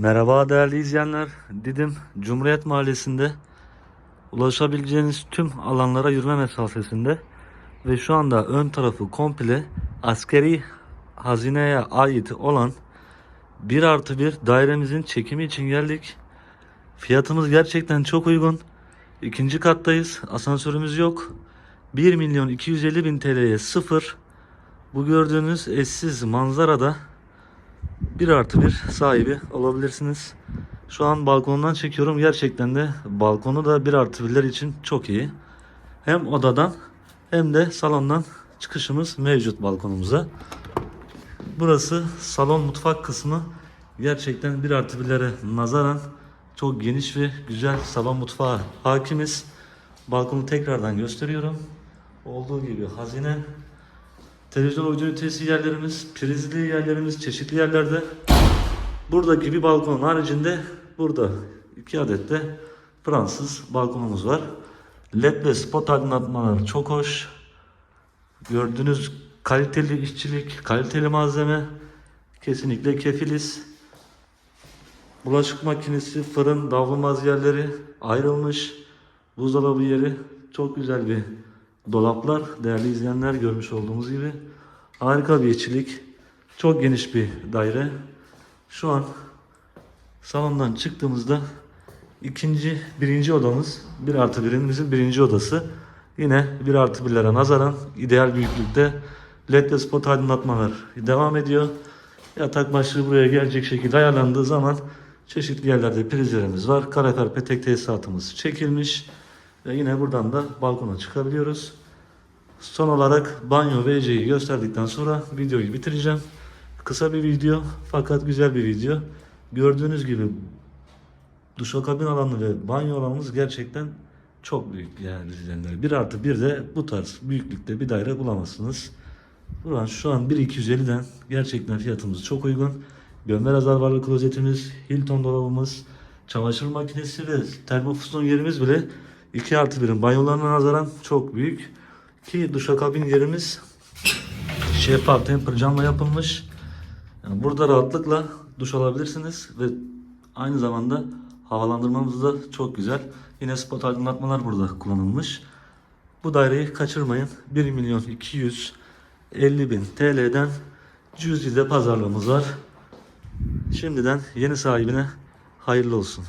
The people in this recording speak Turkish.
Merhaba değerli izleyenler. Didim Cumhuriyet Mahallesi'nde ulaşabileceğiniz tüm alanlara yürüme mesafesinde ve şu anda ön tarafı komple askeri hazineye ait olan 1 artı 1 dairemizin çekimi için geldik. Fiyatımız gerçekten çok uygun. İkinci kattayız. Asansörümüz yok. 1 milyon 250 bin TL'ye sıfır. Bu gördüğünüz eşsiz manzarada 1 artı 1 sahibi olabilirsiniz. Şu an balkondan çekiyorum. Gerçekten de balkonu da 1 artı 1'ler için çok iyi. Hem odadan hem de salondan çıkışımız mevcut balkonumuza. Burası salon mutfak kısmı. Gerçekten 1 artı 1'lere nazaran çok geniş ve güzel salon mutfağı hakimiz. Balkonu tekrardan gösteriyorum. Olduğu gibi hazine Televizyon uydu ünitesi yerlerimiz, prizli yerlerimiz çeşitli yerlerde. Buradaki bir balkon haricinde burada iki adet de Fransız balkonumuz var. LED ve spot aydınlatmalar çok hoş. Gördüğünüz kaliteli işçilik, kaliteli malzeme kesinlikle kefiliz. Bulaşık makinesi, fırın, davlumbaz yerleri ayrılmış. Buzdolabı yeri çok güzel bir dolaplar. Değerli izleyenler görmüş olduğumuz gibi harika bir içilik. Çok geniş bir daire. Şu an salondan çıktığımızda ikinci, birinci odamız bir artı birimizin birinci odası. Yine bir artı birlere nazaran ideal büyüklükte led ve spot aydınlatmalar devam ediyor. Yatak başlığı buraya gelecek şekilde ayarlandığı zaman çeşitli yerlerde prizlerimiz var. Karakar petek tesisatımız çekilmiş. Ve yine buradan da balkona çıkabiliyoruz. Son olarak banyo eceyi gösterdikten sonra videoyu bitireceğim. Kısa bir video fakat güzel bir video. Gördüğünüz gibi duşakabin alanı ve banyo alanımız gerçekten çok büyük yani izleyenler. 1 artı 1 de bu tarz büyüklükte bir daire bulamazsınız. Buran şu an 1.250'den gerçekten fiyatımız çok uygun. Gömer rezervuarlı klozetimiz, Hilton dolabımız, çamaşır makinesi ve termofuson yerimiz bile 2 artı 1'in banyolarına nazaran çok büyük. Ki duşakabin yerimiz şeffaf temper camla yapılmış. Yani burada rahatlıkla duş alabilirsiniz ve aynı zamanda havalandırmamız da çok güzel. Yine spot aydınlatmalar burada kullanılmış. Bu daireyi kaçırmayın. 1 milyon 250 bin TL'den cüzide pazarlığımız var. Şimdiden yeni sahibine hayırlı olsun.